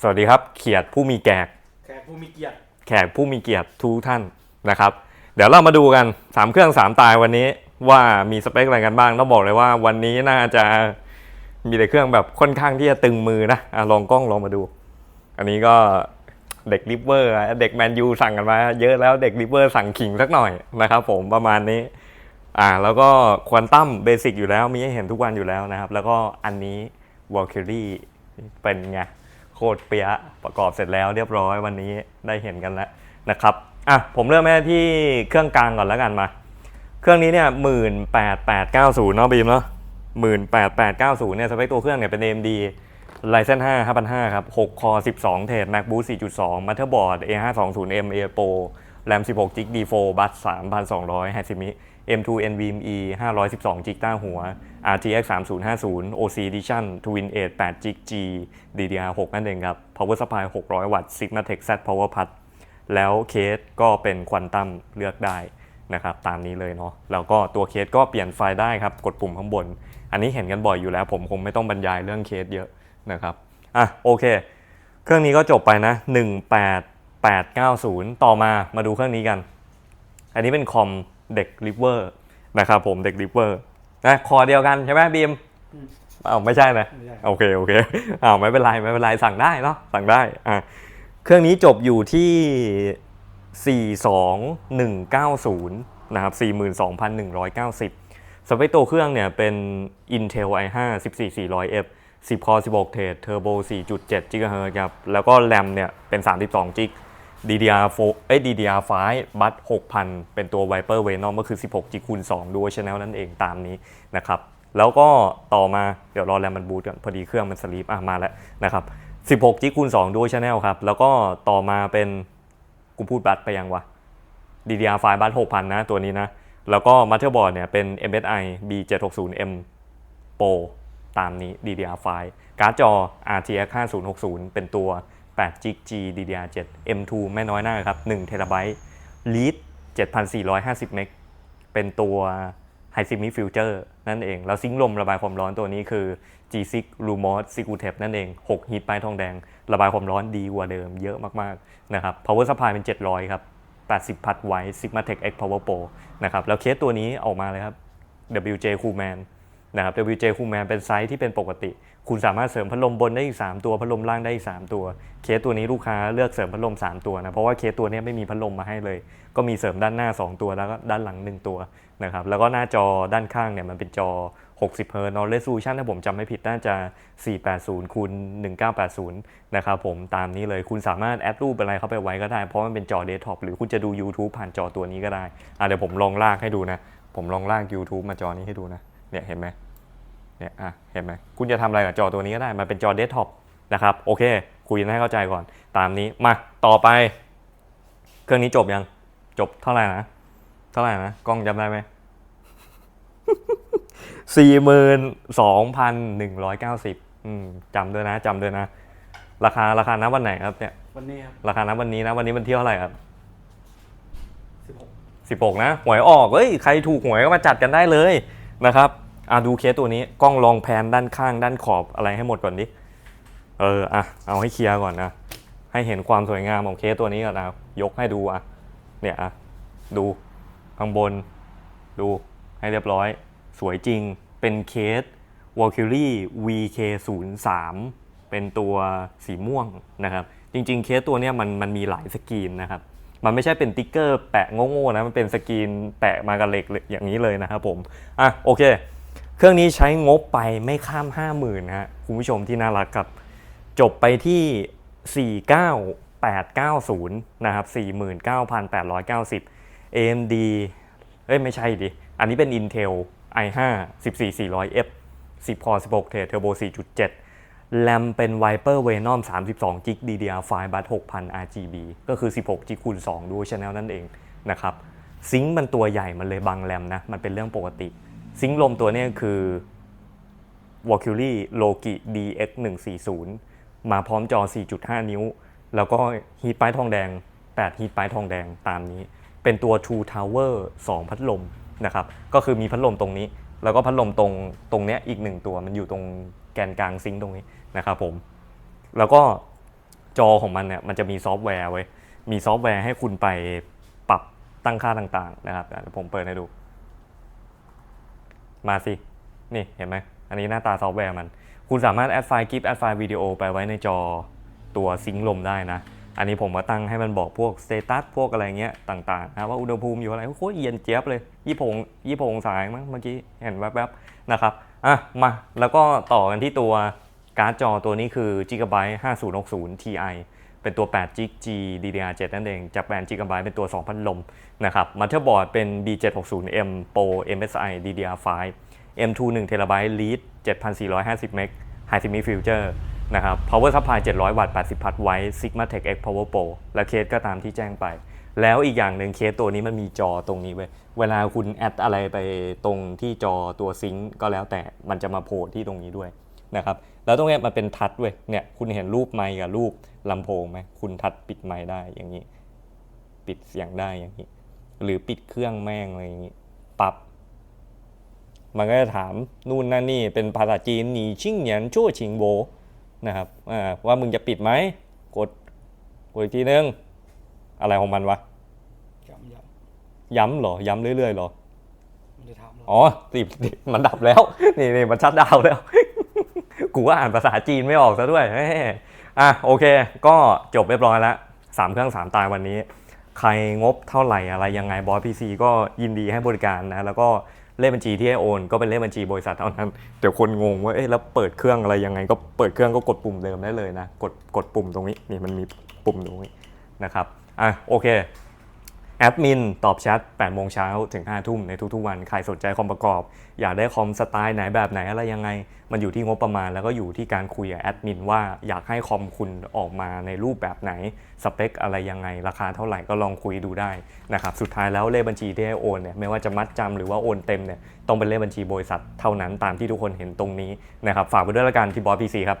สวัสดีครับเขียดผู้มีแกกแขกผู้มีเกียรติแขกผู้มีเกียรติทุกท่านนะครับ เดี๋ยวเรามาดูกัน 3 เครื่อง 3 ตายวันนี้ว่ามีสเปคอะไรกันบ้างต้องบอกเลยว่าวันนี้น่าจะมีแต่เครื่องแบบค่อนข้างที่จะตึงมือนะอะลองกล้องลองมาดู อันนี้ก็เด็กริปเวอร์อะเด็กแมนยูสั่งกันมา เยอะแล้วเด็กริปเวอร์สั่งขิงสักหน่อยนะครับผมประมาณนี้อ่าแล้วก็ควอนตัมเบสิกอยู่แล้วมีให้เห็นทุกวันอยู่แล้วนะครับ แล้วก็อันนี้วอลคิรี่เป็นไง โคตรเปียะประกอบเสร็จแล้วเรียบร้อยวันนี้ได้เห็นกันแล้วนะครับอะผมเริ่มแม่ที่เครื่องกลางก่อนแล้วกันมา เครื่องนี้เนี่ยหมื่นแปดแปดเก้าศูนย์เนาะบีมเนาะหมื่นแปดแปดเก้าศูนย์เนี่ยสเปคตัวเครื่องเนี่ยเป็น AMD Ryzen 5 5005ครับ 6 คอ 12 เทรด MacBook 4.2 Motherboard A520M A Pro RAM 16 g b D4 Bus 3,200 h z m i M2 NVMe 512 g b ต้าหัว RTX 3050 OC Edition Twin 8 8 g G DDR6 นั่นเองครับ Power Supply 600 วัตต์ Sigmatech Z Power Pad แล้วเคสก็เป็นควอนตัมเลือกได้นะครับตามนี้เลยเนาะแล้วก็ตัวเคสก็เปลี่ยนไฟล์ได้ครับ กดปุ่มข้างบน อันนี้เห็นกันบ่อยอยู่แล้ว ผมคงไม่ต้องบรรยายเรื่องเคสเยอะนะครับอะโอเค เครื่องนี้ก็จบไปนะ 18890 ต่อมามาดูเครื่องนี้กัน อันนี้เป็นคอม เด็กริเวอร์นะครับผมเด็กริเวอร์นะคอเดียวกันใช่ไหมบีมอ้าวไม่ใช่นะไม่ใช่โอเคโอเคอ้าวไม่เป็นไรไม่เป็นไรสั่งได้เนาะสั่งได้อะเครื่องนี้จบอยู่ที่ 42190 นะครับ 42,190 สเปคตัวเครื่องเนี่ยเป็น Intel i5 14400F 10 core 16 เทรด Turbo 4.7 GHz ครับ แล้วก็ RAM เนี่ยเป็น 32 g b DDR4 เอ้ย DDR5 บัต6,000 เป็นตัว Viper Venom ก็คือ 16 g คูณ2 Dual Channel นั่นเองตามนี้นะครับ แล้วก็ต่อมาเดี๋ยวรอแรมมันบูตก่อนพอดีเครื่องมันสลีปอะมาแล้วนะครับ 16 g คูณ2 Dual Channel ครับ แล้วก็ต่อมาเป็นกูพูดบัตไปยังวะ DDR5 บัต6,000 นะตัวนี้นะ แล้วก็ Motherboard เนี่ยเป็น MSI B760M Pro ตามนี้ DDR5 การ์ดจอ RTX 5060 เป็นตัว 8 g G DDR7 M2 ไม่น้อยหน้าครับ1 t b Lead 7450 เมก เป็นตัว High Simi Future นั่นเอง แล้วซิงค์ลมระบายความร้อนตัวนี้คือ G6 Lumos s i g u t e p นั่นเอง 6 ฮีทไปทองแดง ระบายความร้อนดีกว่าเดิมเยอะมากๆนะครับ Power Supply เป็น 700 ครับ 80 พัดไว้ Sigmatech X Power Pro นะครับ แล้วเคสตัวนี้ออกมาเลยครับ WJ Coolman นะครับ WJ Coolman เป็นไซส์ที่เป็นปกติ คุณสามารถเสริมพัดลมบนได้อีก 3 ตัวพัดลมล่างได้อีก 3 ตัว เคสตัวนี้ลูกค้าเลือกเสริมพัดลม 3 ตัวนะเพราะว่าเคสตัวนี้ไม่มีพัดลมมาให้เลย ก็มีเสริมด้านหน้า 2 ตัวแล้วก็ด้านหลัง 1 ตัวนะครับแล้วก็หน้าจอด้านข้างเนี่ยมันเป็นจอ 60 Hz เนอะ resolution ถ้าผมจำไม่ผิดน่าจะ 480คูณ1980 นะครับผมตามนี้เลยคุณสามารถแอดรูปอะไรเข้าไปไว้ก็ได้ เพราะมันเป็นจอเดสก์ท็อปหรือคุณจะดู YouTube ผ่านจอตัวนี้ก็ได้อะเดี๋ยวผมลองลากให้ดูนะ ผมลองลาก YouTube มาจอนี้ให้ดูนะเนี่ยเห็นไหม เนี่ยอะเห็นไหมคุณจะทำอะไรกับจอตัวนี้ก็ได้ มันเป็นจอเดสก์ท็อปนะครับ โอเค คุยกันให้เข้าใจก่อน ตามนี้มาต่อไป เครื่องนี้จบยัง จบเท่าไหร่นะ เท่าไหร่นะ กล้องจำได้ไหมสี่หมื่นสองพันหนึ่งร้อยเก้าสิบจำด้วยนะจำด้วยนะ ราคาราคานับวันไหนครับเนี่ย วันนี้ครับ ราคานับวันนี้นะ วันนี้มันเที่ยวเท่าไหร่ครับ16สิบหกนะ หวยออกเฮ้ย ใครถูกหวยก็มาจัดกันได้เลยนะครับ อะดูเคสตัวนี้กล้องลองแพนด้านข้างด้านขอบอะไรให้หมดก่อนดิ เอออะเอาให้เคลียร์ก่อนนะให้เห็นความสวยงามของเคสตัวนี้ก่อนนะยกให้ดูอะเนี่ยอะดูข้างบน ดูให้เรียบร้อย สวยจริงเป็นเคส Valkyrie VK03 เป็นตัวสีม่วงนะครับ จริงๆ เคสตัวนี้มันมันมีหลายสกรีนนะครับ มันไม่ใช่เป็นติ๊กเกอร์แปะโง่ๆนะ มันเป็นสกรีนแปะมากับเหล็กอย่างนี้เลยนะครับผม อะโอเค เครื่องนี้ใช้งบไปไม่ข้าม 50,000นะฮะคุณผู้ชมที่น่ารักครับจบไปที่ 49890 นะครับ 49,890 AMD เอ้ยไม่ใช่ดิ อันนี้เป็น Intel i5 14400F 10 core 16 thread turbo 4.7 RAM เป็น Viper Venom 32 g b DDR5 บัต6,000 RGB ก็คือ 16 g คูณ2 Dual Channel นั่นเองนะครับ ซิงค์มันตัวใหญ่มันเลยบังแรมนะ มันเป็นเรื่องปกติ ซิงค์ลมตัวนี้คือ Valkyrie Loki DX 140มาพร้อมจอ 4.5 นิ้ว แล้วก็ฮีทไปทองแดง 8 ฮีทไปทองแดงตามนี้ เป็นตัว True Tower 2 พัดลมนะครับ ก็คือมีพัดลมตรงนี้ แล้วก็พัดลมตรงตรงนี้อีกหนึ่งตัวมันอยู่ตรงแกนกลางซิงค์ตรงนี้นะครับผม แล้วก็จอของมันเนี่ยมันจะมีซอฟต์แวร์ไว้ มีซอฟต์แวร์ให้คุณไปปรับตั้งค่าต่างๆนะครับเดี๋ยวผมเปิดให้ดู มาสิ นี่เห็นไหม อันนี้หน้าตาซอฟต์แวร์มัน คุณสามารถแอดไฟล์กิฟแอดไฟล์วิดีโอไปไว้ในจอตัวซิงค์ลมได้นะ อันนี้ผมมาตั้งให้มันบอกพวกสเตตัสพวกอะไรเงี้ยต่างๆนะว่าอุณหภูมิอยู่อะไรโคตรเย็นเจี๊ยบเลยยี่ปงยี่ปงสายมั้งเมื่อกี้เห็นแวบๆนะครับอะมาแล้วก็ต่อกันที่ตัวการ์ดจอตัวนี้คือ Gigabyte 5060 Ti เป็นตัว8 g G DDR7 นั่นเอง จากแบรนด์ G-Byte เป็นตัว 2,000 ลมนะครับมั t เ e r b o a r d เป็น B760M Pro MSI DDR5 M2 1 TB Lead 7,450 เมก High Semi Future นะครับ Power Supply 700 วัตต์ 80 พัทไว้ Sigma Tech X Power Pro และเคสก็ตามที่แจ้งไป แล้วอีกอย่างหนึ่งเคสตัวนี้มันมีจอตรงนี้เว้ย เวลาคุณแอดอะไรไปตรงที่จอตัวซิงก์ก็แล้วแต่มันจะมาโผล่ที่ตรงนี้ด้วย นะครับแล้วตรงเนี้ยมันเป็นทัชเว้ยเนี่ยคุณเห็นรูปไมค์กับรูปลำโพงไหมคุณทัชปิดไมค์ได้อย่างนี้ ปิดเสียงได้อย่างนี้ หรือปิดเครื่องแม่งอะไรอย่างนี้ปับ๊บมันก็จะถามนู่นนั่นนี่เป็นภาษาจีนหนีชิ่งเหนียนชั่วชิงโบนะครับอ่าว่ามึงจะปิดไหมกดกดอีกทีนึงอะไรของมันวะย้ำย้ย้ำเหรอ ย้ำเรื่อยๆเหรอำไม่ได้ถามหรอกอ๋อติดติดมันดับแล้ว นี่นี่มันชัดดาวน์แล้ว กูก็อ่านภาษาจีนไม่ออกซะด้วยอะโอเค ก็จบเรียบร้อยแล้วสามเครื่องสามตายวันนี้ ใครงบเท่าไหร่อะไรยังไงบอสพีซีก็ยินดีให้บริการนะ แล้วก็เลขบัญชีที่ให้โอน ก็เป็นเลขบัญชีบริษัทเท่านั้นเดี๋ยวคนงงว่าเอ๊ะแล้วเปิดเครื่องอะไรยังไง ก็เปิดเครื่องก็กดปุ่มเดิมได้เลยนะ กดกดปุ่มตรงนี้นี่มันมีปุ่มตรงนี้นะครับอะโอเค แอดมินตอบแชท8โมงเช้าถึง5ทุ่มในทุกๆวัน ใครสนใจคอมประกอบ อยากได้คอมสไตล์ไหนแบบไหนอะไรยังไง มันอยู่ที่งบประมาณแล้วก็อยู่ที่การคุยกับแอดมินว่าอยากให้คอมคุณออกมาในรูปแบบไหน สเปคอะไรยังไง ราคาเท่าไหร่ก็ลองคุยดูได้นะครับ สุดท้ายแล้วเลขบัญชีที่ให้โอนเนี่ยไม่ว่าจะมัดจำหรือว่าโอนเต็มเนี่ยต้องเป็นเลขบัญชีบริษัทเท่านั้นตามที่ทุกคนเห็นตรงนี้นะครับฝากไว้ด้วยละกันที่บอสพีซีครับ